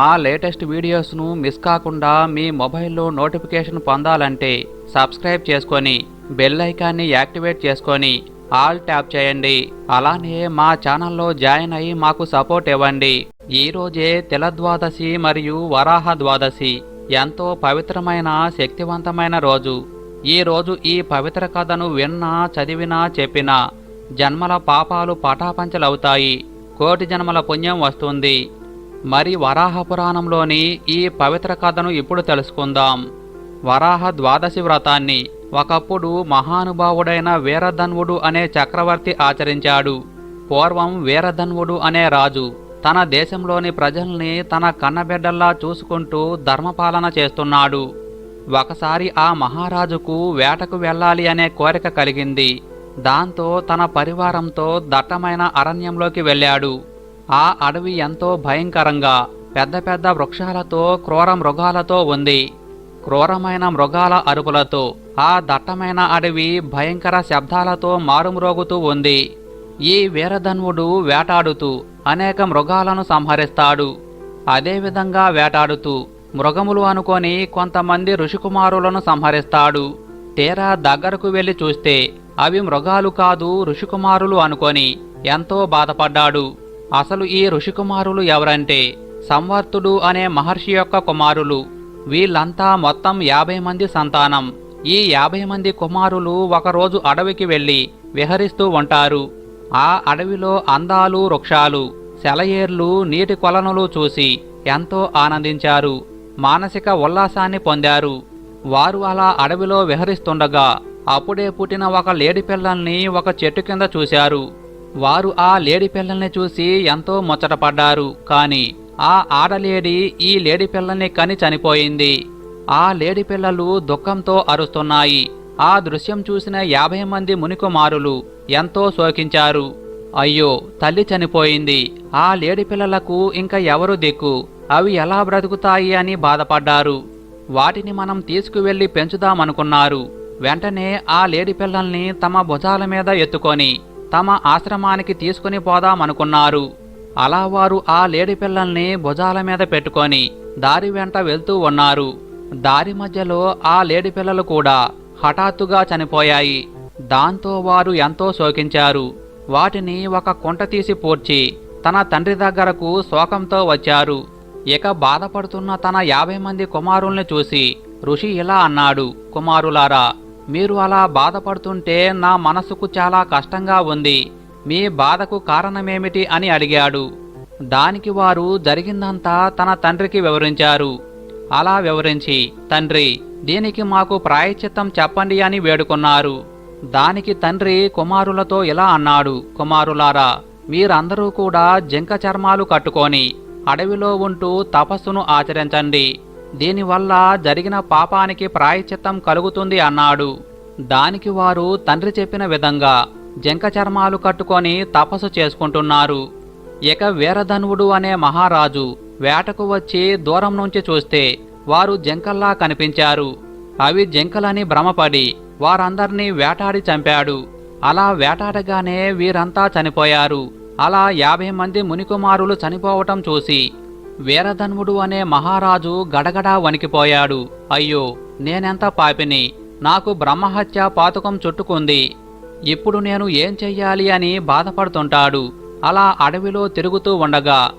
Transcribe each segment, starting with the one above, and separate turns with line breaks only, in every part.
మా latest వీడియోస్ను miss కాకుండా మీ మొబైల్లో నోటిఫికేషన్ పొందాలంటే సబ్స్క్రైబ్ చేసుకొని బెల్ ఐకాన్ని యాక్టివేట్ చేసుకొని ఆల్ ట్యాప్ చేయండి. అలానే మా ఛానల్లో జాయిన్ అయ్యి మాకు సపోర్ట్ ఇవ్వండి. ఈ రోజే ద్వాదశి మరియు వరాహ ద్వాదశి. ఎంతో పవిత్రమైన శక్తివంతమైన రోజు. ఈ రోజు ఈ పవిత్ర కథను విన్నా చదివినా చెప్పినా జన్మల పాపాలు పటాపంచలవుతాయి. కోటి జన్మల పుణ్యం వస్తుంది. మరి వరాహ పురాణంలోని ఈ పవిత్ర కథను ఇప్పుడు తెలుసుకుందాం. వరాహ ద్వాదశి వ్రతాన్ని ఒకప్పుడు మహానుభావుడైన వీరధన్వుడు అనే చక్రవర్తి ఆచరించాడు. పూర్వం వీరధన్వుడు అనే రాజు తన దేశంలోని ప్రజల్ని తన కన్నబిడ్డల్లా చూసుకుంటూ ధర్మపాలన చేస్తున్నాడు. ఒకసారి ఆ మహారాజుకు వేటకు వెళ్ళాలి అనే కోరిక కలిగింది. దాంతో తన పరివారంతో దట్టమైన అరణ్యంలోకి వెళ్ళాడు. ఆ అడవి ఎంతో భయంకరంగా పెద్ద పెద్ద వృక్షాలతో క్రూర మృగాలతో ఉంది. క్రూరమైన మృగాల అరుపులతో ఆ దట్టమైన అడవి భయంకర శబ్దాలతో మారుమ్రోగుతూ ఉంది. ఈ వీరధన్వుడు వేటాడుతూ అనేక మృగాలను సంహరిస్తాడు. అదేవిధంగా వేటాడుతూ మృగములు అనుకొని కొంతమంది ఋషికుమారులను సంహరిస్తాడు. తీరా దగ్గరకు వెళ్ళి చూస్తే అవి మృగాలు కాదు ఋషికుమారులు అనుకొని ఎంతో బాధపడ్డాడు. అసలు ఈ ఋషికుమారులు ఎవరంటే? సంవర్తుడు అనే మహర్షి యొక్క కుమారులు. వీళ్ళంతా మొత్తం యాభై మంది సంతానం. ఈ యాభై మంది కుమారులు ఒకరోజు అడవికి వెళ్ళి విహరిస్తూ ఉంటారు. ఆ అడవిలో అందాలు వృక్షాలు సెలయేర్లు నీటి కొలనులు చూసి ఎంతో ఆనందించారు. మానసిక ఉల్లాసాన్ని పొందారు. వారు అలా అడవిలో విహరిస్తుండగా అప్పుడే పుట్టిన ఒక లేడి పిల్లల్ని ఒక చెట్టు కింద చూశారు. వారు ఆ లేడి పిల్లల్ని చూసి ఎంతో ముచ్చటపడ్డారు. కాని ఆ ఆడలేడి ఈ లేడి పిల్లల్ని కని చనిపోయింది. ఆ లేడి పిల్లలు దుఃఖంతో అరుస్తున్నాయి. ఆ దృశ్యం చూసిన యాభై మంది మునికుమారులు ఎంతో శోకించారు. అయ్యో తల్లి చనిపోయింది. ఆ లేడి పిల్లలకు ఇంకా ఎవరు దిక్కు? అవి ఎలా బ్రతుకుతాయి అని బాధపడ్డారు. వాటిని మనం తీసుకువెళ్ళి పెంచుదామనుకున్నారు. వెంటనే ఆ లేడి పిల్లల్ని తమ భుజాల మీద ఎత్తుకొని తమ ఆశ్రమానికి తీసుకుని పోదామనుకున్నారు. అలా వారు ఆ లేడి పిల్లల్ని భుజాల మీద పెట్టుకొని దారి వెంట వెళ్తూ ఉన్నారు. దారి మధ్యలో ఆ లేడి పిల్లలు కూడా హఠాత్తుగా చనిపోయాయి. దాంతో వారు ఎంతో శోకించారు. వాటిని ఒక కుంట తీసి పూడ్చి తన తండ్రి దగ్గరకు శోకంతో వచ్చారు. ఇక బాధపడుతున్న తన యాభై మంది కుమారుల్ని చూసి ఋషి ఇలా అన్నాడు కుమారులారా మీరు అలా బాధపడుతుంటే నా మనసుకు చాలా కష్టంగా ఉంది. మీ బాధకు కారణమేమిటి అని అడిగాడు. దానికి వారు జరిగిందంతా తన తండ్రికి వివరించారు. అలా వివరించి తండ్రి దీనికి మాకు ప్రాయశ్చిత్తం చెప్పండి అని వేడుకున్నారు. దానికి తండ్రి కుమారులతో ఇలా అన్నాడు కుమారులారా మీరందరూ కూడా జింక చర్మాలు కట్టుకొని అడవిలో ఉంటూ తపస్సును ఆచరించండి. దీనివల్ల జరిగిన పాపానికి ప్రాయశ్చిత్తం కలుగుతుంది అన్నాడు. దానికి వారు తండ్రి చెప్పిన విధంగా జంక చర్మాలు కట్టుకొని తపస్సు చేసుకుంటున్నారు. ఇక వీరధనువుడు అనే మహారాజు వేటకు వచ్చి దూరం నుంచి చూస్తే వారు జంకల్లా కనిపించారు. అవి జంకలని భ్రమపడి వారందర్నీ వేటాడి చంపాడు. అలా వేటాడగానే వీరంతా చనిపోయారు. అలా యాభై మంది మునికుమారులు చనిపోవటం చూసి వీరధన్వుడు అనే మహారాజు గడగడా వణికిపోయాడు. అయ్యో నేనెంత పాపిని? నాకు బ్రహ్మహత్య పాతకం చుట్టుకుంది. ఇప్పుడు నేను ఏం చెయ్యాలి అని బాధపడుతుంటాడు. అలా అడవిలో తిరుగుతూ ఉండగా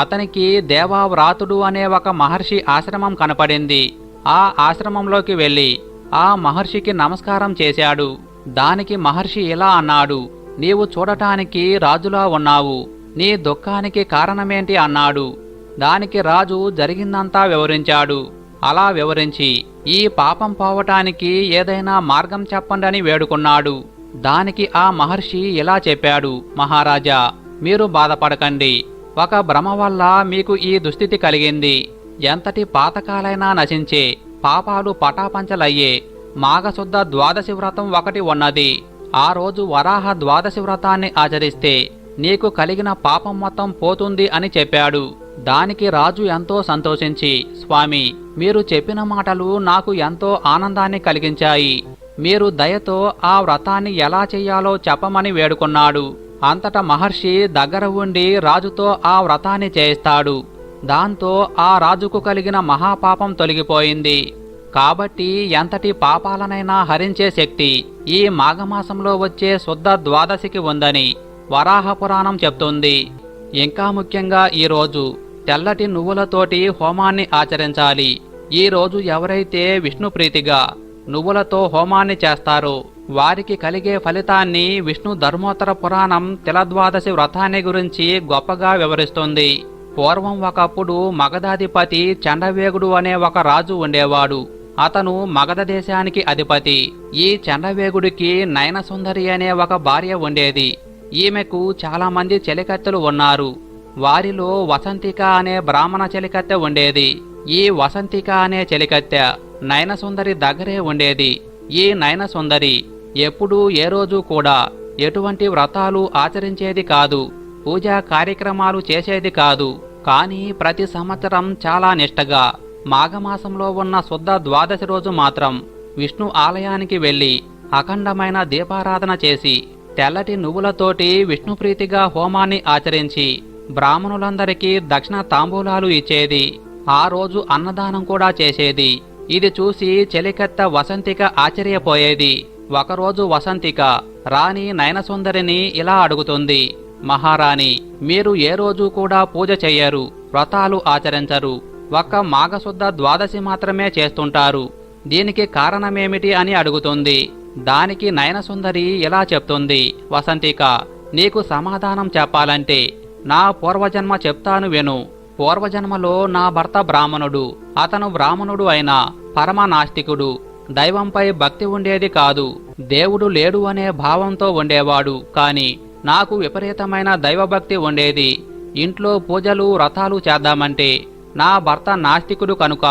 అతనికి దేవావ్రాతుడు అనే ఒక మహర్షి ఆశ్రమం కనపడింది. ఆ ఆశ్రమంలోకి వెళ్ళి ఆ మహర్షికి నమస్కారం చేశాడు. దానికి మహర్షి ఇలా అన్నాడు నీవు చూడటానికి రాజులా ఉన్నావు. నీ దుఃఖానికి కారణమేంటి? అన్నాడు. దానికి రాజు జరిగిందంతా వివరించాడు. అలా వివరించి ఈ పాపం పోవటానికి ఏదైనా మార్గం చెప్పండని వేడుకున్నాడు. దానికి ఆ మహర్షి ఇలా చెప్పాడు మహారాజా మీరు బాధపడకండి. ఒక భ్రమ వల్ల మీకు ఈ దుస్థితి కలిగింది. ఎంతటి పాతకాలైనా నశించే పాపాలు పటాపంచలయ్యే మాఘశుద్ధ ద్వాదశి వ్రతం ఒకటి ఉన్నది. ఆ రోజు వరాహ ద్వాదశి వ్రతాన్ని ఆచరిస్తే నీకు కలిగిన పాపం మొత్తం పోతుంది అని చెప్పాడు. దానికి రాజు ఎంతో సంతోషించి స్వామి మీరు చెప్పిన మాటలు నాకు ఎంతో ఆనందాన్ని కలిగించాయి. మీరు దయతో ఆ వ్రతాన్ని ఎలా చెయ్యాలో చెప్పమని వేడుకున్నాడు. అంతటా మహర్షి దగ్గర ఉండి రాజుతో ఆ వ్రతాన్ని చేయిస్తాడు. దాంతో ఆ రాజుకు కలిగిన మహాపాపం తొలగిపోయింది. కాబట్టి ఎంతటి పాపాలనైనా హరించే శక్తి ఈ మాఘమాసంలో వచ్చే శుద్ధ ద్వాదశికి ఉందని వరాహ పురాణం చెప్తుంది. ఇంకా ముఖ్యంగా ఈ రోజు తెల్లటి నువ్వులతోటి హోమాన్ని ఆచరించాలి. ఈ రోజు ఎవరైతే విష్ణుప్రీతిగా నువ్వులతో హోమాన్ని చేస్తారో వారికి కలిగే ఫలితాన్ని విష్ణు ధర్మోత్తర పురాణం తిలద్వాదశి వ్రతాన్ని గురించి గొప్పగా వివరిస్తుంది. పూర్వం ఒకప్పుడు మగధాధిపతి చండవేగుడు అనే ఒక రాజు ఉండేవాడు. అతను మగధ దేశానికి అధిపతి. ఈ చండవేగుడికి నయనసుందరి అనే ఒక భార్య ఉండేది. ఈమెకు చాలామంది చెలికత్తెలు ఉన్నారు. వారిలో వసంతిక అనే బ్రాహ్మణ చెలికత్తె ఉండేది. ఈ వసంతిక అనే చెలికత్తె నయనసుందరి దగ్గరే ఉండేది. ఈ నయనసుందరి ఎప్పుడూ ఏ రోజు కూడా ఎటువంటి వ్రతాలు ఆచరించేది కాదు. పూజా కార్యక్రమాలు చేసేది కాదు. కానీ ప్రతి సంవత్సరం చాలా నిష్టగా మాఘమాసంలో ఉన్న శుద్ధ ద్వాదశి రోజు మాత్రం విష్ణు ఆలయానికి వెళ్ళి అఖండమైన దీపారాధన చేసి తెల్లటి నువ్వులతోటి విష్ణుప్రీతిగా హోమాన్ని ఆచరించి బ్రాహ్మణులందరికీ దక్షిణ తాంబూలాలు ఇచ్చేది. ఆ రోజు అన్నదానం కూడా చేసేది. ఇది చూసి చెలికత్త వసంతిక ఆశ్చర్యపోయేది. ఒకరోజు వసంతిక రాణి నయనసుందరిని ఇలా అడుగుతుంది. మహారాణి మీరు ఏ రోజు కూడా పూజ చెయ్యరు వ్రతాలు ఆచరించరు. ఒక్క మాఘశుద్ధ ద్వాదశి మాత్రమే చేస్తుంటారు. దీనికి కారణమేమిటి అని అడుగుతుంది. దానికి నయనసుందరి ఇలా చెప్తుంది వసంతిక నీకు సమాధానం చెప్పాలంటే నా పూర్వజన్మ చెప్తాను విను. పూర్వజన్మలో నా భర్త బ్రాహ్మణుడు అతను బ్రాహ్మణుడు అయిన పరమనాస్తికుడు. దైవంపై భక్తి ఉండేది కాదు. దేవుడు లేడు అనే భావంతో ఉండేవాడు కాని నాకు విపరీతమైన దైవభక్తి ఉండేది. ఇంట్లో పూజలు వ్రతాలు చేద్దామంటే నా భర్త నాస్తికుడు కనుక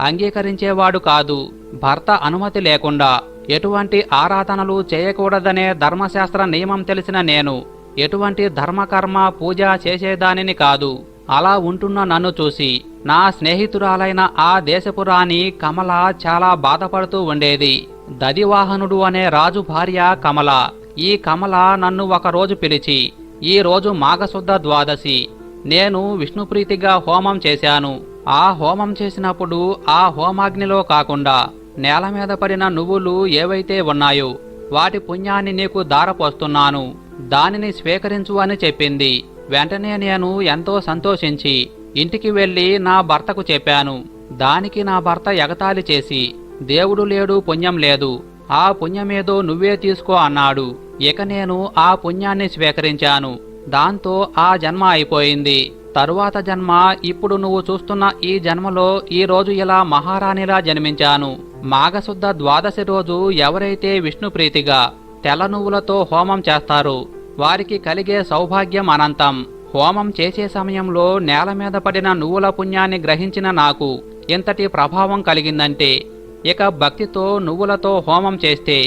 అంగీకరించేవాడు కాదు. భర్త అనుమతి లేకుండా ఎటువంటి ఆరాధనలు చేయకూడదనే ధర్మశాస్త్ర నియమం తెలిసిన నేను ఎటువంటి ధర్మకర్మ పూజ చేసేదానిని కాదు. అలా ఉంటున్న నన్ను చూసి నా స్నేహితురాలైన ఆ దేశపురాణి కమల చాలా బాధపడుతూ ఉండేది. దదివాహనుడు అనే రాజు భార్య కమల. ఈ కమల నన్ను ఒకరోజు పిలిచి ఈ రోజు మాఘశుద్ధ ద్వాదశి. నేను విష్ణుప్రీతిగా హోమం చేశాను. ఆ హోమం చేసినప్పుడు ఆ హోమాగ్నిలో కాకుండా నేల మీద పడిన నువ్వులు ఏవైతే ఉన్నాయో వాటి పుణ్యాన్ని నీకు దారపోస్తున్నాను దానిని స్వీకరించు అని చెప్పింది. వెంటనే నేను ఎంతో సంతోషించి ఇంటికి వెళ్ళి నా భర్తకు చెప్పాను. దానికి నా భర్త ఎగతాళి చేసి దేవుడు లేడు పుణ్యం లేదు. ఆ పుణ్యమేదో నువ్వే తీసుకో అన్నాడు. ఇక నేను ఆ పుణ్యాన్ని స్వీకరించాను. దాంతో ఆ జన్మ అయిపోయింది. తరువాత జన్మ ఇప్పుడు నువ్వు చూస్తున్న ఈ జన్మలో ఈ రోజు ఇలా మహారాణిలా జన్మించాను. మాఘశుద్ధ ద్వాదశి రోజు ఎవరైతే విష్ణుప్రీతిగా తెల్ల నువ్వులతో హోమం చేస్తారు వారికి కలిగే సౌభాగ్యం అనంతం. హోమం చేసే సమయంలో నేల మీద పడిన నువ్వుల పుణ్యాన్ని గ్రహించిన నాకు ఇంతటి ప్రభావం కలిగిందంటే ఇక భక్తితో నువ్వులతో హోమం చేస్తే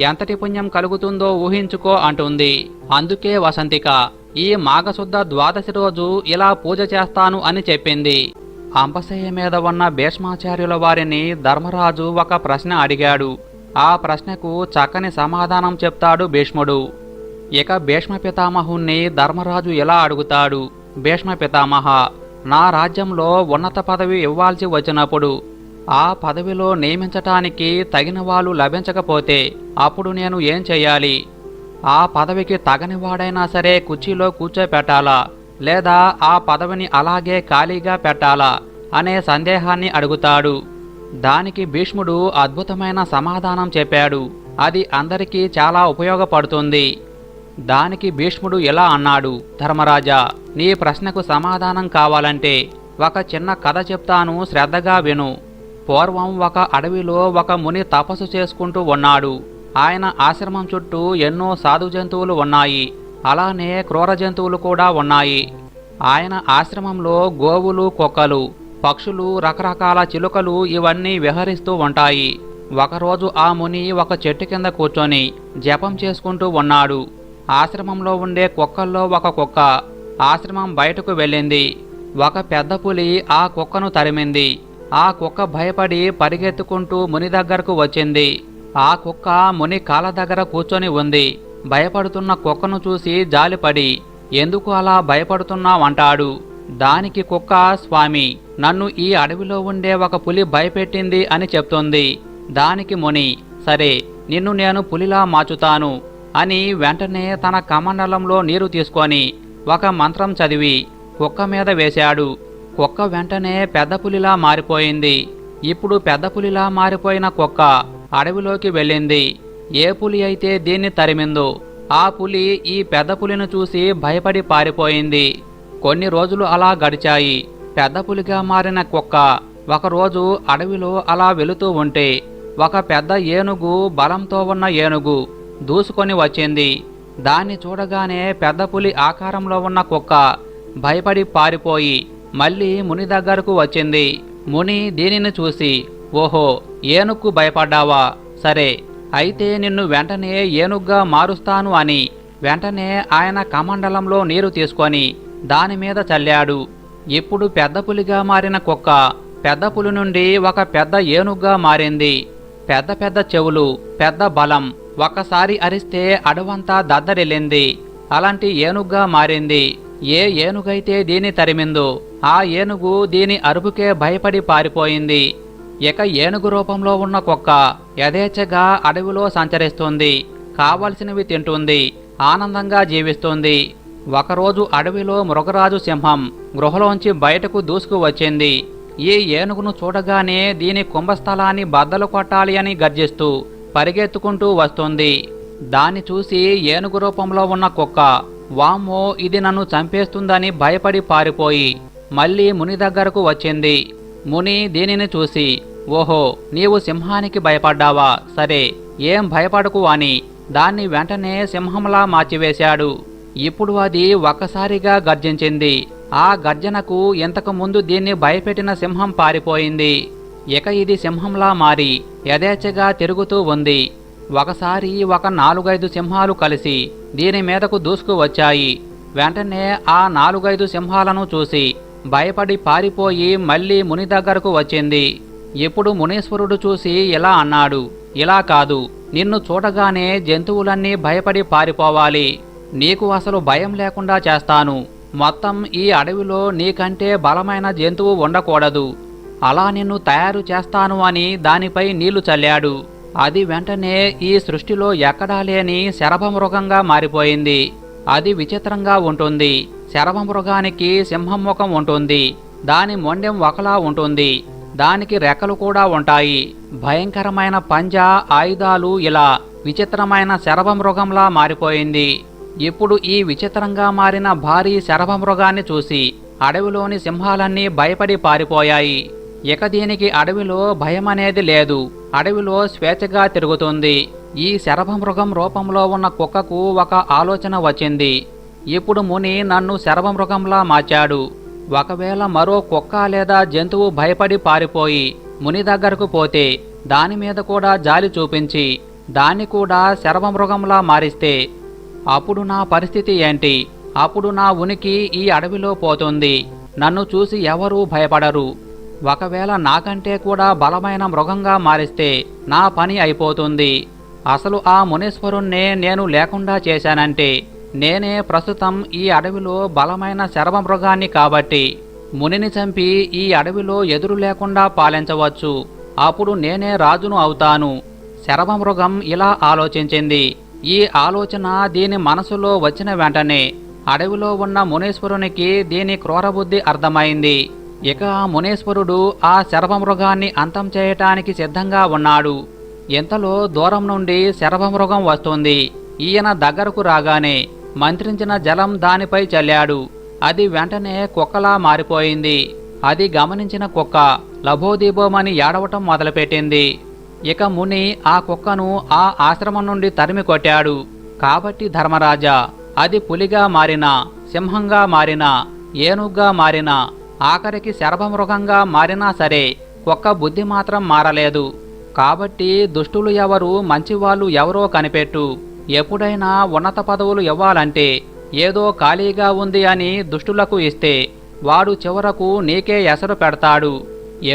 ఎంతటి పుణ్యం కలుగుతుందో ఊహించుకో అంటుంది. అందుకే వసంతిక ఈ మాఘశుద్ధ ద్వాదశి రోజు ఇలా పూజ చేస్తాను అని చెప్పింది. అంబశయ్య మీద ఉన్న భీష్మాచార్యుల వారిని ధర్మరాజు ఒక ప్రశ్న అడిగాడు. ఆ ప్రశ్నకు చక్కని సమాధానం చెప్తాడు భీష్ముడు. ఇక భీష్మ పితామహుణ్ణి ధర్మరాజు ఎలా అడుగుతాడు. భీష్మ పితామహ నా రాజ్యంలో ఉన్నత పదవి ఇవ్వాల్సి వచ్చినప్పుడు ఆ పదవిలో నియమించటానికి తగిన వాళ్ళు లభించకపోతే అప్పుడు నేను ఏం చేయాలి? ఆ పదవికి తగని వాడైనా సరే కుర్చీలో కూర్చోపెట్టాలా? లేదా ఆ పదవిని అలాగే ఖాళీగా పెట్టాలా? అనే సందేహాన్ని అడుగుతాడు. దానికి భీష్ముడు అద్భుతమైన సమాధానం చెప్పాడు. అది అందరికీ చాలా ఉపయోగపడుతుంది. దానికి భీష్ముడు ఇలా అన్నాడు ధర్మరాజా నీ ప్రశ్నకు సమాధానం కావాలంటే ఒక చిన్న కథ చెప్తాను శ్రద్ధగా విను. పూర్వం ఒక అడవిలో ఒక ముని తపస్సు చేసుకుంటూ ఉన్నాడు. ఆయన ఆశ్రమం చుట్టూ ఎన్నో సాధు జంతువులు ఉన్నాయి. అలానే క్రూర జంతువులు కూడా ఉన్నాయి. ఆయన ఆశ్రమంలో గోవులు కుక్కలు పక్షులు రకరకాల చిలుకలు ఇవన్నీ విహరిస్తూ ఉంటాయి. ఒకరోజు ఆ ముని ఒక చెట్టు కింద కూర్చొని జపం చేసుకుంటూ ఉన్నాడు. ఆశ్రమంలో ఉండే కుక్కల్లో ఒక కుక్క ఆశ్రమం బయటకు వెళ్ళింది. ఒక పెద్ద పులి ఆ కుక్కను తరిమింది. ఆ కుక్క భయపడి పరిగెత్తుకుంటూ ముని దగ్గరకు వచ్చింది. ఆ కుక్క ముని కాళ్ళ దగ్గర కూర్చొని ఉంది. భయపడుతున్న కుక్కను చూసి జాలిపడి ఎందుకు అలా భయపడుతున్నావంటాడు దానికి కుక్క స్వామి నన్ను ఈ అడవిలో ఉండే ఒక పులి భయపెట్టింది అని చెప్తుంది. దానికి ముని సరే నిన్ను నేను పులిలా మార్చుతాను అని వెంటనే తన కమండలంలో నీరు తీసుకొని ఒక మంత్రం చదివి కుక్క మీద వేశాడు. కుక్క వెంటనే పెద్ద పులిలా మారిపోయింది. ఇప్పుడు పెద్ద పులిలా మారిపోయిన కుక్క అడవిలోకి వెళ్ళింది. ఏ పులి అయితే దీన్ని తరిమిందో ఆ పులి ఈ పెద్ద పులిని చూసి భయపడి పారిపోయింది. కొన్ని రోజులు అలా గడిచాయి. పెద్ద పులిగా మారిన కుక్క ఒకరోజు అడవిలో అలా వెళుతూ ఉంటే ఒక పెద్ద ఏనుగు బలంతో ఉన్న ఏనుగు దూసుకొని వచ్చింది. దాన్ని చూడగానే పెద్ద పులి ఆకారంలో ఉన్న కుక్క భయపడి పారిపోయి మళ్ళీ ముని దగ్గరకు వచ్చింది. ముని దీనిని చూసి ఓహో ఏనుక్కు భయపడ్డావా? సరే అయితే నిన్ను వెంటనే ఏనుగ్గా మారుస్తాను అని. వెంటనే ఆయన కమండలంలో నీరు తీసుకొని దాని మీద చల్లాడు. ఇప్పుడు పెద్ద పులిగా మారిన కుక్క పెద్ద పులి నుండి ఒక పెద్ద ఏనుగ్గా మారింది. పెద్ద పెద్ద చెవులు పెద్ద బలం ఒక్కసారి అరిస్తే అడవంతా దద్దరిల్లింది. అలాంటి ఏనుగ్గా మారింది. ఏ ఏనుగైతే దీని తరిమిందో ఆ ఏనుగు దీని అరుపుకే భయపడి పారిపోయింది. ఇక ఏనుగు రూపంలో ఉన్న కుక్క యథేచ్ఛగా అడవిలో సంచరిస్తుంది. కావలసినవి తింటుంది. ఆనందంగా జీవిస్తుంది. ఒకరోజు అడవిలో మృగరాజు సింహం గృహలోంచి బయటకు దూసుకు వచ్చింది. ఈ ఏనుగును చూడగానే దీని కుంభస్థలాన్ని బద్దలు కొట్టాలి అని గర్జిస్తూ పరిగెత్తుకుంటూ వస్తుంది. దాన్ని చూసి ఏనుగు రూపంలో ఉన్న కుక్క వామ్మో ఇది నన్ను చంపేస్తుందని భయపడి పారిపోయి మళ్ళీ ముని దగ్గరకు వచ్చింది. ముని దీనిని చూసి ఓహో నీవు సింహానికి భయపడ్డావా? సరే ఏం భయపడకు అని దాన్ని వెంటనే సింహంలా మార్చివేశాడు. ఇప్పుడు అది ఒక్కసారిగా గర్జించింది. ఆ గర్జనకు ఇంతకుముందు దీన్ని భయపెట్టిన సింహం పారిపోయింది. ఇక ఇది సింహంలా మారి యథేచ్ఛగా తిరుగుతూ ఉంది. ఒకసారి ఒక నాలుగైదు సింహాలు కలిసి దీని మీదకు దూసుకు వచ్చాయి వెంటనే ఆ నాలుగైదు సింహాలను చూసి భయపడి పారిపోయి మళ్ళీ ముని దగ్గరకు వచ్చింది. ఇప్పుడు మునీశ్వరుడు చూసి ఇలా అన్నాడు ఇలా కాదు నిన్ను చూడగానే జంతువులన్నీ భయపడి పారిపోవాలి. నీకు అసలు భయం లేకుండా చేస్తాను. మొత్తం ఈ అడవిలో నీకంటే బలమైన జంతువు ఉండకూడదు. అలా నిన్ను తయారు చేస్తాను అని దానిపై నీళ్ళు చల్లాడు. అది వెంటనే ఈ సృష్టిలో ఎక్కడా లేని శరభమృగంగా మారిపోయింది. అది విచిత్రంగా ఉంటుంది. శరభమృగానికి సింహం ముఖం ఉంటుంది. దాని మొండెం ఒకలా ఉంటుంది. దానికి రెక్కలు కూడా ఉంటాయి. భయంకరమైన పంజా ఆయుధాలు ఇలా విచిత్రమైన శరభమృగంలా మారిపోయింది. ఇప్పుడు ఈ విచిత్రంగా మారిన భారీ శరభమృగాన్ని చూసి అడవిలోని సింహాలన్నీ భయపడి పారిపోయాయి. ఇక దీనికి అడవిలో భయం అనేది లేదు. అడవిలో స్వేచ్ఛగా తిరుగుతుంది. ఈ శరభమృగం రూపంలో ఉన్న కుక్కకు ఒక ఆలోచన వచ్చింది. ఇప్పుడు ముని నన్ను శరభమృగంలా మార్చాడు. ఒకవేళ మరో కుక్క లేదా జంతువు భయపడి పారిపోయి ముని దగ్గరకు పోతే దాని మీద కూడా జాలి చూపించి దాన్ని కూడా శరభమృగంలా మారిస్తే అప్పుడు నా పరిస్థితి ఏంటి? అప్పుడు నా ఉనికి ఈ అడవిలో పోతుంది. నన్ను చూసి ఎవరూ భయపడరు. ఒకవేళ నాకంటే కూడా బలమైన మృగంగా మారిస్తే నా పని అయిపోతుంది. అసలు ఆ మునీశ్వరుణ్ణే నేను లేకుండా చేశానంటే నేనే ప్రస్తుతం ఈ అడవిలో బలమైన శరభమృగాన్ని కాబట్టి మునిని చంపి ఈ అడవిలో ఎదురు లేకుండా పాలించవచ్చు. అప్పుడు నేనే రాజును అవుతాను. శరభమృగం ఇలా ఆలోచించింది. ఈ ఆలోచన దీని మనసులో వచ్చిన వెంటనే అడవిలో ఉన్న మునీశ్వరునికి దీని క్రూరబుద్ధి అర్థమైంది. ఇక ఆ మునీశ్వరుడు ఆ శరభమృగాన్ని అంతం చేయటానికి సిద్ధంగా ఉన్నాడు. ఇంతలో దూరం నుండి శరభమృగం వస్తుంది. ఈయన దగ్గరకు రాగానే మంత్రించిన జలం దానిపై చల్లాడు. అది వెంటనే కుక్కలా మారిపోయింది. అది గమనించిన కుక్క లభోదీభోమని ఏడవటం మొదలుపెట్టింది. ఇక ముని ఆ కుక్కను ఆ ఆశ్రమం నుండి తరిమి కొట్టాడు. కాబట్టి ధర్మరాజా అది పులిగా మారినా సింహంగా మారినా ఏనుగ్గా మారినా ఆఖరికి శరభమృగంగా మారినా సరే కుక్క బుద్ధి మాత్రం మారలేదు. కాబట్టి దుష్టులు ఎవరు మంచివాళ్ళు ఎవరో కనిపెట్టు. ఎప్పుడైనా ఉన్నత పదవులు ఇవ్వాలంటే ఏదో ఖాళీగా ఉంది అని దుష్టులకు ఇస్తే వాడు చివరకు నీకే ఎసరు పెడతాడు.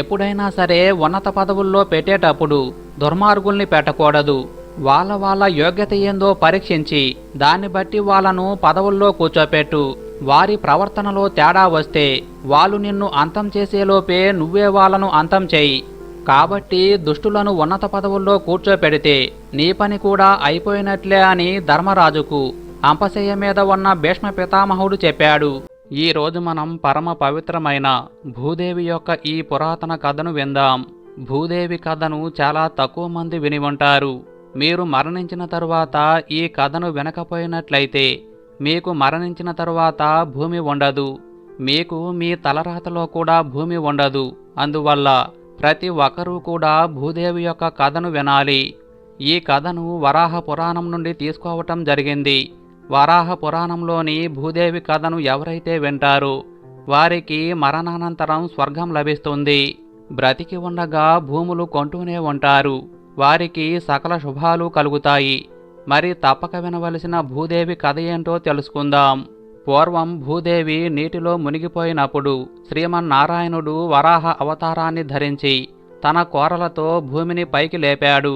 ఎప్పుడైనా సరే ఉన్నత పదవుల్లో పెట్టేటప్పుడు దుర్మార్గుల్ని పెట్టకూడదు. వాళ్ళ వాళ్ళ యోగ్యత ఏందో పరీక్షించి దాన్ని బట్టి వాళ్ళను పదవుల్లో కూర్చోపెట్టు. వారి ప్రవర్తనలో తేడా వస్తే వాళ్ళు నిన్ను అంతం చేసేలోపే నువ్వే వాళ్ళను అంతం చేయి. కాబట్టి దుష్టులను ఉన్నత పదవుల్లో కూర్చోపెడితే నీ పని కూడా అయిపోయినట్లే అని ధర్మరాజుకు అంపశయ్య మీద ఉన్న భీష్మ పితామహుడు చెప్పాడు. ఈ రోజు మనం పరమ పవిత్రమైన భూదేవి యొక్క ఈ పురాతన కథను విందాం. భూదేవి కథను చాలా తక్కువ మంది విని ఉంటారు. మీరు మరణించిన తరువాత ఈ కథను వినకపోయినట్లయితే మీకు మరణించిన తరువాత భూమి ఉండదు. మీకు మీ తలరాతలో కూడా భూమి ఉండదు. అందువల్ల ప్రతి ఒక్కరూ కూడా భూదేవి యొక్క కథను వినాలి. ఈ కథను వరాహ పురాణం నుండి తీసుకోవటం జరిగింది. వరాహ పురాణంలోని భూదేవి కథను ఎవరైతే వింటారో వారికి మరణానంతరం స్వర్గం లభిస్తుంది. బ్రతికి ఉండగా భూములు కొంటూనే ఉంటారు. వారికి సకల శుభాలు కలుగుతాయి. మరి తప్పక వినవలసిన భూదేవి కథ ఏంటో తెలుసుకుందాం. పూర్వం భూదేవి నీటిలో మునిగిపోయినప్పుడు శ్రీమన్నారాయణుడు వరాహ అవతారాన్ని ధరించి తన కోరలతో భూమిని పైకి లేపాడు.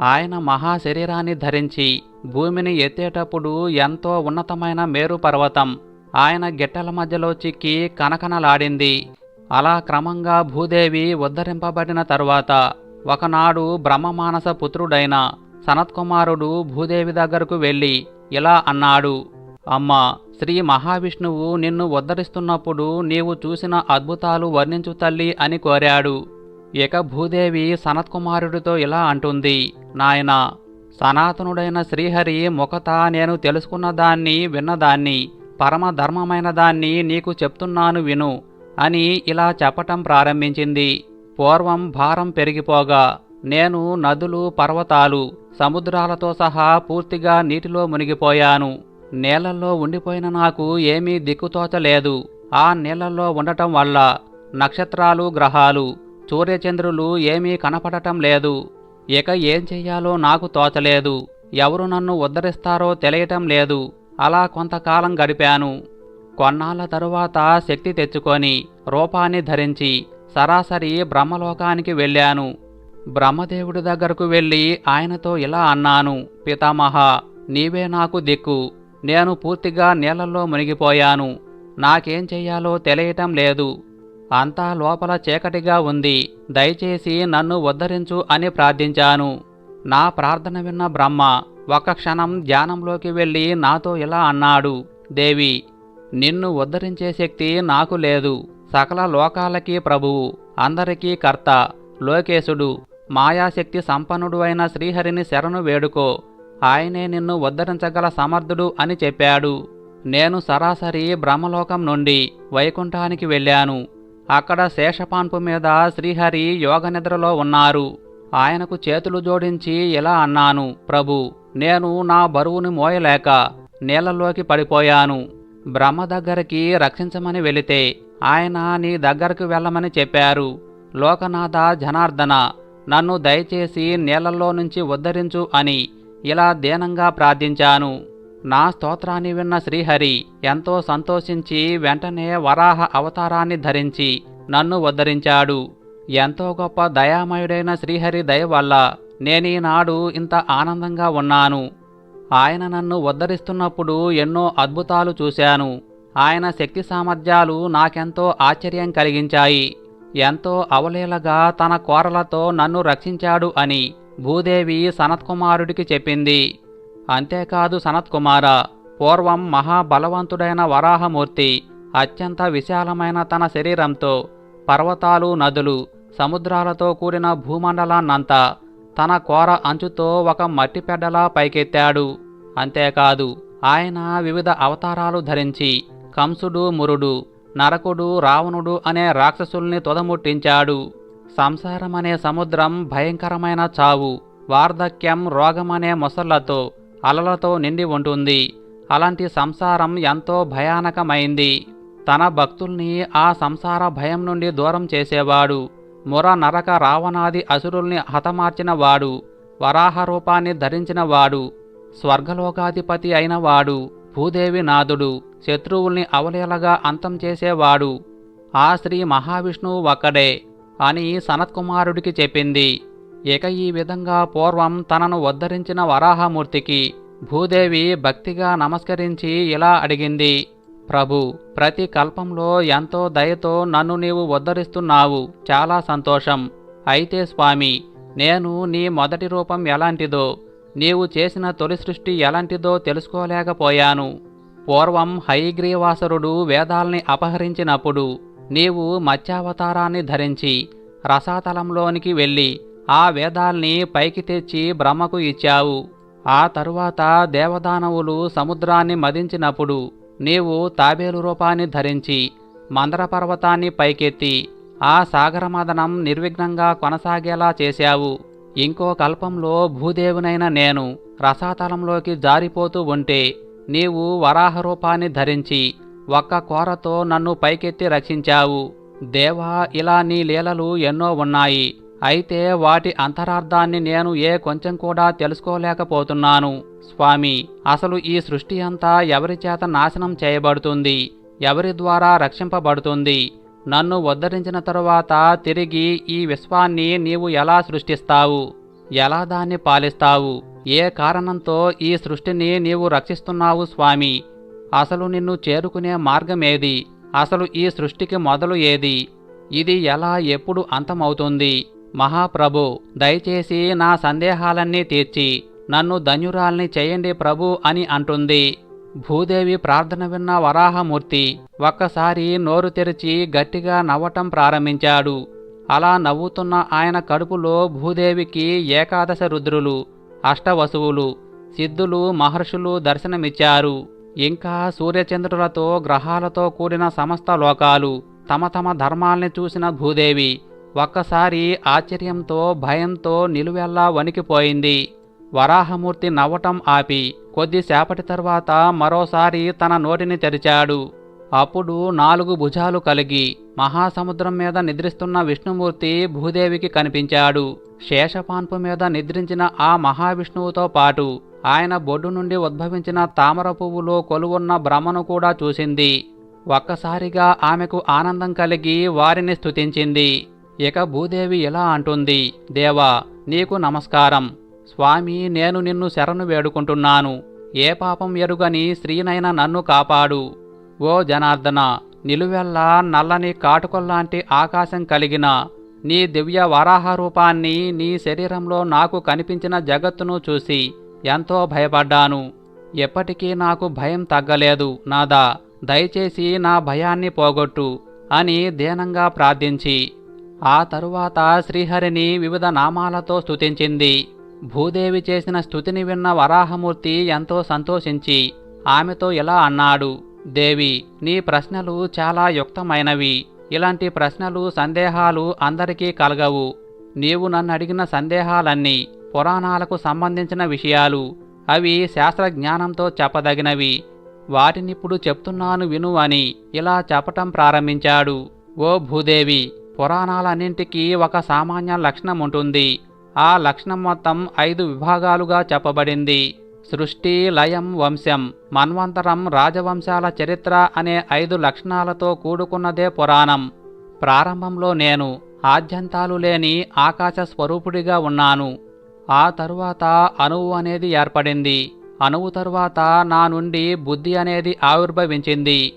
ఆయన మహాశరీరాన్ని ధరించి భూమిని ఎత్తేటప్పుడు ఎంతో ఉన్నతమైన మేరు పర్వతం ఆయన గిట్టల మధ్యలో చిక్కి కనకనలాడింది. అలా క్రమంగా భూదేవి ఉద్ధరింపబడిన తరువాత ఒకనాడు బ్రహ్మమానస పుత్రుడైన సనత్కుమారుడు భూదేవి దగ్గరకు వెళ్ళి ఇలా అన్నాడు అమ్మా శ్రీ మహావిష్ణువు నిన్ను ఉద్ధరిస్తున్నప్పుడు నీవు చూసిన అద్భుతాలు వర్ణించు తల్లి అని కోరాడు. ఇక భూదేవి సనత్కుమారుడితో ఇలా అంటుంది నాయనా సనాతనుడైన శ్రీహరి ముఖత నేను తెలుసుకున్న దాన్ని విన్నదాన్ని పరమధర్మమైన దాన్ని నీకు చెప్తున్నాను విను అని ఇలా చెప్పటం ప్రారంభించింది. పూర్వం భారం పెరిగిపోగా నేను నదులు పర్వతాలు సముద్రాలతో సహా పూర్తిగా నీటిలో మునిగిపోయాను. నీళ్ళల్లో ఉండిపోయిన నాకు ఏమీ దిక్కుతోచలేదు ఆ నీళ్ళలో ఉండటం వల్ల నక్షత్రాలు గ్రహాలు సూర్యచంద్రులు ఏమీ కనపడటం లేదు. ఇక ఏం చెయ్యాలో నాకు తోచలేదు. ఎవరు నన్ను ఉద్ధరిస్తారో తెలియటం లేదు. అలా కొంతకాలం గడిపాను. కొన్నాళ్ళ తరువాత శక్తి తెచ్చుకొని రూపాన్ని ధరించి సరాసరి బ్రహ్మలోకానికి వెళ్ళాను. బ్రహ్మదేవుడి దగ్గరకు వెళ్ళి ఆయనతో ఇలా అన్నాను పితామహ నీవే నాకు దిక్కు. నేను పూర్తిగా నీళ్ళలో మునిగిపోయాను. నాకేం చెయ్యాలో తెలియటం లేదు. అంతా లోపల చీకటిగా ఉంది. దయచేసి నన్ను ఉద్ధరించు అని ప్రార్థించాను. నా ప్రార్థన విన్న బ్రహ్మ ఒక క్షణం ధ్యానంలోకి వెళ్ళి నాతో ఇలా అన్నాడు దేవి నిన్ను ఉద్ధరించే శక్తి నాకు లేదు. సకల లోకాలకి ప్రభువు అందరికీ కర్త లోకేశుడు మాయాశక్తి సంపన్నుడు అయిన శ్రీహరిని శరణు వేడుకో. ఆయనే నిన్ను ఉద్ధరించగల సమర్థుడు అని చెప్పాడు. నేను సరాసరి బ్రహ్మలోకం నుండి వైకుంఠానికి వెళ్ళాను. అక్కడ శేషపాన్పు మీద శ్రీహరి యోగనిద్రలో ఉన్నారు. ఆయనకు చేతులు జోడించి ఇలా అన్నాను ప్రభు నేను నా బరువుని మోయలేక నీళ్ళలోకి పడిపోయాను. బ్రహ్మ దగ్గరికి రక్షించమని వెళితే ఆయన నీ దగ్గరకు వెళ్ళమని చెప్పారు. లోకనాథ జనార్దన నన్ను దయచేసి నీళ్ళలో నుంచి ఉద్ధరించు అని ఇలా దీనంగా ప్రార్థించాను. నా స్తోత్రాన్ని విన్న శ్రీహరి ఎంతో సంతోషించి వెంటనే వరాహ అవతారాన్ని ధరించి నన్ను ఉద్ధరించాడు. ఎంతో గొప్ప దయామయుడైన శ్రీహరి దయ వల్ల నేనీనాడు ఇంత ఆనందంగా ఉన్నాను. ఆయన నన్ను ఉద్ధరిస్తున్నప్పుడు ఎన్నో అద్భుతాలు చూశాను. ఆయన శక్తి సామర్థ్యాలు నాకెంతో ఆశ్చర్యం కలిగించాయి. ఎంతో అవలీలగా తన కోరలతో నన్ను రక్షించాడు అని భూదేవి సనత్కుమారుడికి చెప్పింది. అంతేకాదు సనత్కుమార పూర్వం మహాబలవంతుడైన వరాహమూర్తి అత్యంత విశాలమైన తన శరీరంతో పర్వతాలు నదులు సముద్రాలతో కూడిన భూమండలాన్నంతా తన కోర అంచుతో ఒక మట్టిపెడ్డలా పైకెత్తాడు. అంతేకాదు ఆయన వివిధ అవతారాలు ధరించి కంసుడు మురుడు నరకుడు రావణుడు అనే రాక్షసుల్ని తొదముట్టించాడు. సంసారం అనే సముద్రం భయంకరమైన చావు వార్ధక్యం రోగమనే మొసళ్ళతో అలలతో నిండి ఉంటుంది అలాంటి సంసారం ఎంతో భయానకమైంది. తన భక్తుల్ని ఆ సంసార భయం నుండి దూరం చేసేవాడు. ముర నరక రావణాది అసురుల్ని హతమార్చినవాడు వరాహ రూపాన్ని ధరించినవాడు స్వర్గలోకాధిపతి అయినవాడు భూదేవి నాథుడు శత్రువుల్ని అవలేలగా అంతం చేసేవాడు. ఆ శ్రీ మహావిష్ణువు ఒక్కడే. అని సనత్కుమారుడికి చెప్పింది. ఇక ఈ విధంగా పూర్వం తనను ఉద్ధరించిన వరాహమూర్తికి భూదేవి భక్తిగా నమస్కరించి ఇలా అడిగింది. ప్రభు ప్రతి కల్పంలో ఎంతో దయతో నన్ను నీవు ఉద్ధరిస్తున్నావు. చాలా సంతోషం. అయితే స్వామి నేను నీ మొదటి రూపం ఎలాంటిదో నీవు చేసిన తొలి సృష్టి ఎలాంటిదో తెలుసుకోలేకపోయాను. పూర్వం హైగ్రీవాసరుడు వేదాల్ని అపహరించినప్పుడు నీవు మత్స్యావతారాన్ని ధరించి రసాతలంలోనికి వెళ్ళి ఆ వేదాల్ని పైకి తెచ్చి బ్రహ్మకు ఇచ్చావు. ఆ తరువాత దేవదానవులు సముద్రాన్ని మదించినప్పుడు నీవు తాబేలు రూపాన్ని ధరించి మందర పర్వతాన్ని పైకెత్తి ఆ సాగరమదనం నిర్విఘ్నంగా కొనసాగేలా చేశావు. ఇంకో కల్పంలో భూదేవునైన నేను రసాతలంలోకి జారిపోతూ ఉంటే నీవు వరాహ రూపాన్ని ధరించి ఒక్క కోరతో నన్ను పైకెత్తి రక్షించావు. దేవా ఇలా నీ లీలలు ఎన్నో ఉన్నాయి. అయితే వాటి అంతరార్థాన్ని నేను ఏ కొంచెం కూడా తెలుసుకోలేకపోతున్నాను. స్వామి అసలు ఈ సృష్టి అంతా ఎవరి చేత నాశనం చేయబడుతుంది? ఎవరి ద్వారా రక్షింపబడుతుంది? నన్ను ఉద్ధరించిన తరువాత తిరిగి ఈ విశ్వాన్ని నీవు ఎలా సృష్టిస్తావు? ఎలా దాన్ని పాలిస్తావు? ఏ కారణంతో ఈ సృష్టిని నీవు రక్షిస్తున్నావు స్వామి? అసలు నిన్ను చేరుకునే మార్గమేది? అసలు ఈ సృష్టికి మొదలు ఏది? ఇది ఎలా ఎప్పుడు అంతమవుతుంది? మహాప్రభు దయచేసి నా సందేహాలన్నీ తీర్చి నన్ను ధన్యురాల్ని చేయండి ప్రభు అని అంటుంది. భూదేవి ప్రార్థన విన్న వరాహమూర్తి ఒక్కసారి నోరు తెరిచి గట్టిగా నవ్వటం ప్రారంభించాడు. అలా నవ్వుతున్న ఆయన కడుపులో భూదేవికి ఏకాదశ రుద్రులు అష్టవసువులు సిద్ధులు మహర్షులు దర్శనమిచ్చారు. ఇంకా సూర్యచంద్రులతో గ్రహాలతో కూడిన సమస్త లోకాలు తమ తమ ధర్మాల్ని చూసిన భూదేవి ఒక్కసారి ఆశ్చర్యంతో భయంతో నిలువెల్లా వణికిపోయింది. వరాహమూర్తి నవ్వటం ఆపి కొద్దిసేపటి తర్వాత మరోసారి తన నోటిని తెరిచాడు. అప్పుడు నాలుగు భుజాలు కలిగి మహాసముద్రం మీద నిద్రిస్తున్న విష్ణుమూర్తి భూదేవికి కనిపించాడు. శేషపాన్పు మీద నిద్రించిన ఆ మహావిష్ణువుతో పాటు ఆయన బొడ్డు నుండి ఉద్భవించిన తామర పువ్వులో కొలువున్న బ్రహ్మను కూడా చూసింది. ఒక్కసారిగా ఆమెకు ఆనందం కలిగి వారిని స్థుతించింది ఇక భూదేవి ఇలా అంటుంది దేవా నీకు నమస్కారం. స్వామి నేను నిన్ను శరణు వేడుకుంటున్నాను. ఏ పాపం ఎరుగని స్త్రీనైన నన్ను కాపాడు. ఓ జనార్దన నిలువెల్లా నల్లని కాటుకొల్లాంటి ఆకాశం కలిగిన నీ దివ్య వరాహ రూపాన్ని నీ శరీరంలో నాకు కనిపించిన జగత్తును చూసి ఎంతో భయపడ్డాను. ఎప్పటికీ నాకు భయం తగ్గలేదు. నాదా దయచేసి నా భయాన్ని పోగొట్టు అని దీనంగా ప్రార్థించి ఆ తరువాత శ్రీహరిని వివిధ నామాలతో స్తుతించింది. భూదేవి చేసిన స్థుతిని విన్న వరాహమూర్తి ఎంతో సంతోషించి ఆమెతో ఇలా అన్నాడు దేవి నీ ప్రశ్నలు చాలా యుక్తమైనవి. ఇలాంటి ప్రశ్నలు సందేహాలు అందరికీ కలగవు. నీవు నన్ను అడిగిన సందేహాలన్నీ పురాణాలకు సంబంధించిన విషయాలు. అవి శాస్త్ర జ్ఞానంతో చెప్పదగినవి. వాటినిప్పుడు చెప్తున్నాను విను అని ఇలా చెప్పటం ప్రారంభించాడు. ఓ భూదేవి పురాణాలన్నింటికీ ఒక సామాన్య లక్షణం ఉంటుంది. ఆ లక్షణం మొత్తం ఐదు విభాగాలుగా చెప్పబడింది. సృష్టి లయం వంశం మన్వంతరం రాజవంశాల చరిత్ర అనే ఐదు లక్షణాలతో కూడుకున్నదే పురాణం. ప్రారంభంలో నేను ఆద్యంతాలు లేని ఆకాశ స్వరూపుడిగా ఉన్నాను. ఆ తరువాత అణువు అనేది ఏర్పడింది. అణువు తరువాత నా నుండి బుద్ధి అనేది ఆవిర్భవించింది.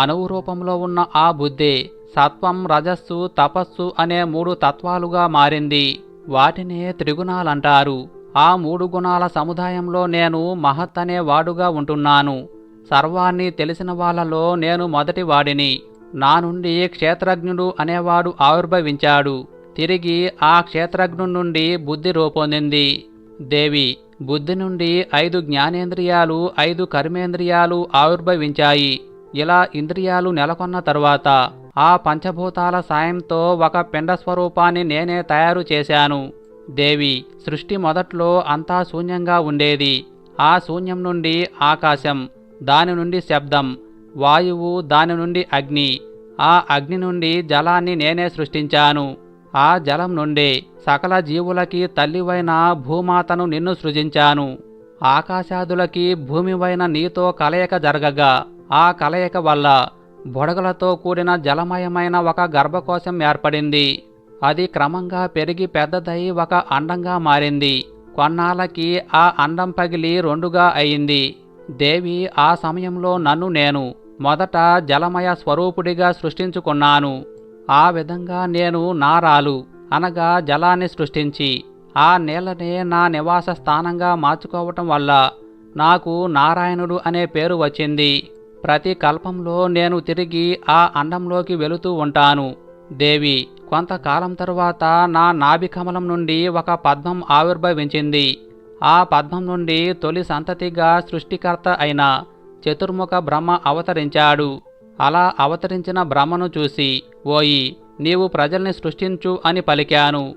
అణువు రూపంలో ఉన్న ఆ బుద్ధి సత్వం రజస్సు తపస్సు అనే మూడు తత్వాలుగా మారింది. వాటినే త్రిగుణాలంటారు. ఆ మూడు గుణాల సముదాయంలో నేను మహత్ అనే వాడుగా ఉంటున్నాను. సర్వాన్ని తెలిసిన వాళ్ళలో నేను మొదటి వాడిని. నా నుండి క్షేత్రజ్ఞుడు అనేవాడు ఆవిర్భవించాడు. తిరిగి ఆ క్షేత్రజ్ఞు నుండి బుద్ధి రూపొందింది. దేవి బుద్ధి నుండి ఐదు జ్ఞానేంద్రియాలు ఐదు కర్మేంద్రియాలు ఆవిర్భవించాయి. ఇలా ఇంద్రియాలు నెలకొన్న తరువాత ఆ పంచభూతాల సాయంతో ఒక పిండ స్వరూపాన్ని నేనే తయారు చేశాను. దేవి సృష్టి మొదట్లో అంతా శూన్యంగా ఉండేది. ఆ శూన్యం నుండి ఆకాశం దాని నుండి శబ్దం వాయువు దాని నుండి అగ్ని. ఆ అగ్ని నుండి జలాన్ని నేనే సృష్టించాను. ఆ జలం నుండి సకల జీవులకి తల్లివైన భూమాతను నిన్ను సృజించాను. ఆకాశాదులకి భూమివైన నీతో కలయిక జరగగా. ఆ కలయిక వల్ల బుడగలతో కూడిన జలమయమైన ఒక గర్భకోశం ఏర్పడింది. అది క్రమంగా పెరిగి పెద్దదై ఒక అండంగా మారింది. కొన్నాళ్ళకి ఆ అండం పగిలి రెండుగా అయింది. దేవి ఆ సమయంలో నన్ను నేను మొదట జలమయ స్వరూపుడిగా సృష్టించుకున్నాను. ఆ విధంగా నేను నారాలు అనగా జలాన్ని సృష్టించి ఆ నీళ్ళనే నా నివాస స్థానంగా మార్చుకోవటం వల్ల నాకు నారాయణుడు అనే పేరు వచ్చింది. ప్రతి కల్పంలో నేను తిరిగి ఆ అండంలోకి వెళుతూ ఉంటాను. దేవి కొంతకాలం తరువాత నా నాభికమలం నుండి ఒక పద్మం ఆవిర్భవించింది. ఆ పద్మం నుండి తొలి సంతతిగా సృష్టికర్త అయిన చతుర్ముఖ బ్రహ్మ అవతరించాడు. అలా అవతరించిన బ్రహ్మను చూసి ఓయి నీవు ప్రజల్ని సృష్టించు అని పలికాను.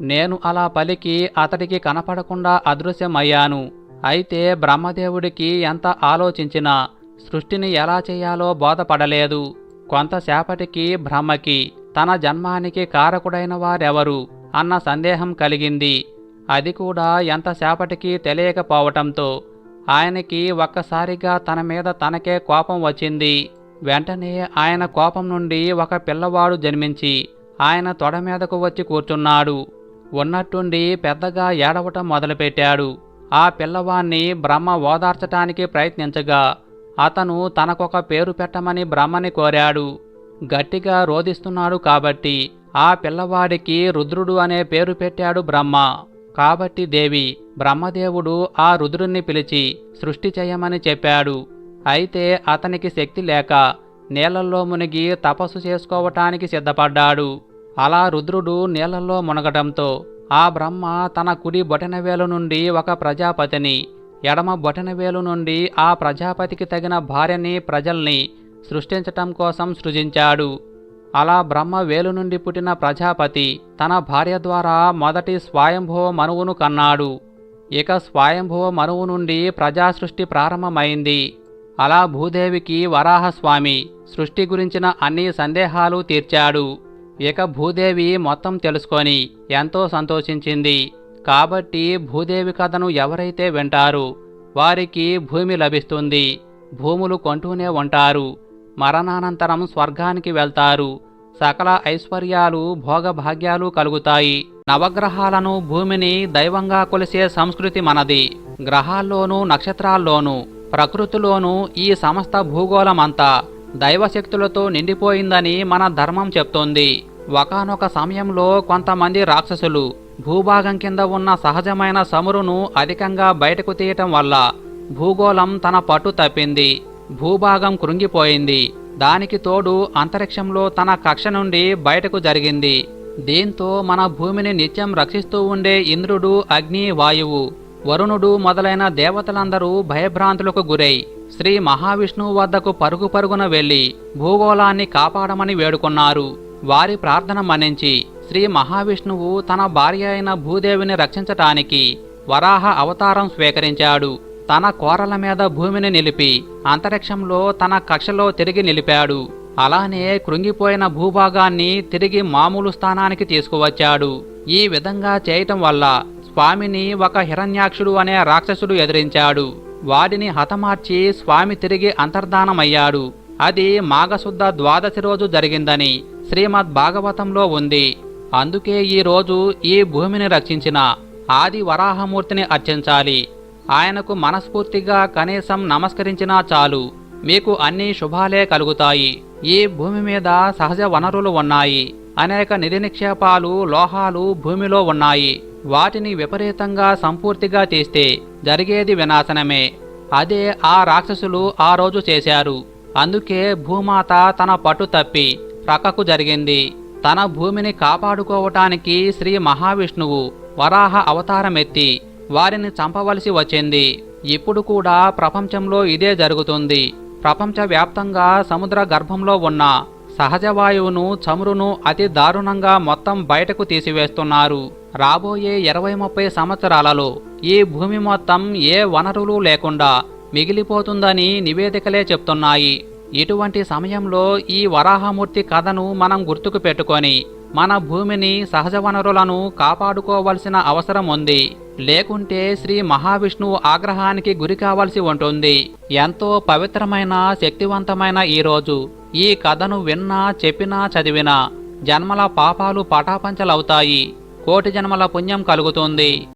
నేను అలా పలికి అతడికి కనపడకుండా అదృశ్యమయ్యాను. అయితే బ్రహ్మదేవుడికి ఎంత ఆలోచించినా సృష్టిని ఎలా చేయాలో బోధపడలేదు. కొంతసేపటికి బ్రహ్మకి తన జన్మానికి కారకుడైన వారెవరు అన్న సందేహం కలిగింది. అది కూడా ఎంతసేపటికి తెలియకపోవటంతో ఆయనకి ఒక్కసారిగా తన మీద తనకే కోపం వచ్చింది. వెంటనే ఆయన కోపం నుండి ఒక పిల్లవాడు జన్మించి ఆయన తొడ మీదకు వచ్చి కూర్చున్నాడు. ఉన్నట్టుండి పెద్దగా ఏడవటం మొదలుపెట్టాడు. ఆ పిల్లవాణ్ణి బ్రహ్మ ఓదార్చటానికి ప్రయత్నించగా అతను తనకొక పేరు పెట్టమని బ్రహ్మని కోరాడు. గట్టిగా రోధిస్తున్నాడు కాబట్టి ఆ పిల్లవాడికి రుద్రుడు అనే పేరు పెట్టాడు బ్రహ్మ. కాబట్టి దేవి బ్రహ్మదేవుడు ఆ రుద్రుణ్ణి పిలిచి సృష్టి చేయమని చెప్పాడు. అయితే అతనికి శక్తి లేక నీళ్ళలో మునిగి తపస్సు చేసుకోవటానికి సిద్ధపడ్డాడు. అలా రుద్రుడు నీళ్ళలో మునగటంతో ఆ బ్రహ్మ తన కుడి బొటనవేలు నుండి ఒక ప్రజాపతిని ఎడమ బొటనవేలు నుండి ఆ ప్రజాపతికి తగిన భార్యని ప్రజల్ని సృష్టించటం కోసం సృజించాడు. అలా బ్రహ్మ వేలు నుండి పుట్టిన ప్రజాపతి తన భార్య ద్వారా మొదటి స్వయంభవ మనువును కన్నాడు. ఇక స్వయంభవ మనువు నుండి ప్రజా సృష్టి ప్రారంభమైంది. అలా భూదేవికి వరాహస్వామి సృష్టి గురించిన అన్ని సందేహాలు తీర్చాడు. ఇక భూదేవి మొత్తం తెలుసుకొని ఎంతో సంతోషించింది. కాబట్టి భూదేవి కథను ఎవరైతే వింటారో వారికి భూమి లభిస్తుంది. భూములు కొంటూనే ఉంటారు. మరణానంతరం స్వర్గానికి వెళ్తారు. సకల ఐశ్వర్యాలు భోగభాగ్యాలు కలుగుతాయి. నవగ్రహాలను భూమిని దైవంగా కొలిసే సంస్కృతి మనది. గ్రహాల్లోనూ నక్షత్రాల్లోనూ ప్రకృతిలోనూ ఈ సమస్త భూగోళమంతా దైవశక్తులతో నిండిపోయిందని మన ధర్మం చెప్తోంది. ఒకనొక సమయంలో కొంతమంది రాక్షసులు భూభాగం కింద ఉన్న సహజమైన సమురును అధికంగా బయటకు తీయటం వల్ల భూగోళం తన పట్టు తప్పింది. భూభాగం కృంగిపోయింది. దానికి తోడు అంతరిక్షంలో తన కక్ష నుండి బయటకు జరిగింది. దీంతో మన భూమిని నిత్యం రక్షిస్తూ ఉండే ఇంద్రుడు అగ్ని వాయువు వరుణుడు మొదలైన దేవతలందరూ భయభ్రాంతులకు గురై శ్రీ మహావిష్ణువు వద్దకు పరుగు పరుగున వెళ్ళి భూగోళాన్ని కాపాడమని వేడుకున్నారు. వారి ప్రార్థన మన్నించి శ్రీ మహావిష్ణువు తన భార్య అయిన భూదేవిని రక్షించటానికి వరాహ అవతారం స్వీకరించాడు. తన కోరల మీద భూమిని నిలిపి అంతరిక్షంలో తన కక్షలో తిరిగి నిలిపాడు. అలానే కృంగిపోయిన భూభాగాన్ని తిరిగి మామూలు స్థానానికి తీసుకువచ్చాడు. ఈ విధంగా చేయటం వల్ల స్వామిని ఒక హిరణ్యాక్షుడు అనే రాక్షసుడు ఎదిరించాడు. వాడిని హతమార్చి స్వామి తిరిగి అంతర్ధానమయ్యాడు. అది మాఘశుద్ధ ద్వాదశి రోజు జరిగిందని శ్రీమద్ భాగవతంలో ఉంది. అందుకే ఈ రోజు ఈ భూమిని రక్షించిన ఆది వరాహమూర్తిని అర్చించాలి. ఆయనకు మనస్ఫూర్తిగా కనీసం నమస్కరించినా చాలు. మీకు అన్ని శుభాలే కలుగుతాయి. ఈ భూమి మీద సహజ వనరులు ఉన్నాయి. అనేక నిధి నిక్షేపాలు లోహాలు భూమిలో ఉన్నాయి. వాటిని విపరీతంగా సంపూర్తిగా తీస్తే జరిగేది వినాశనమే. అదే ఆ రాక్షసులు ఆ రోజు చేశారు. అందుకే భూమాత తన పట్టు తప్పి ప్రక్కకు జరిగింది. తన భూమిని కాపాడుకోవటానికి శ్రీ మహావిష్ణువు వరాహ అవతారమెత్తి వారిని చంపవలసి వచ్చింది. ఇప్పుడు కూడా ప్రపంచంలో ఇదే జరుగుతుంది. ప్రపంచవ్యాప్తంగా సముద్ర గర్భంలో ఉన్న సహజ వాయువును చమురును అతి దారుణంగా మొత్తం బయటకు తీసివేస్తున్నారు. రాబోయే ఇరవై ముప్పై సంవత్సరాలలో ఈ భూమి మొత్తం ఏ వనరులు లేకుండా మిగిలిపోతుందని నివేదికలే చెప్తున్నాయి. ఇటువంటి సమయంలో ఈ వరాహమూర్తి కథను మనం గుర్తుకు పెట్టుకొని మన భూమిని సహజ వనరులను కాపాడుకోవలసిన అవసరం ఉంది. లేకుంటే శ్రీ మహావిష్ణువు ఆగ్రహానికి గురి కావాల్సి ఉంటుంది. ఎంతో పవిత్రమైన శక్తివంతమైన ఈ రోజు. ఈ కథను విన్నా చెప్పినా చదివినా జన్మల పాపాలు పటాపంచలవుతాయి. కోటి జన్మల పుణ్యం కలుగుతుంది.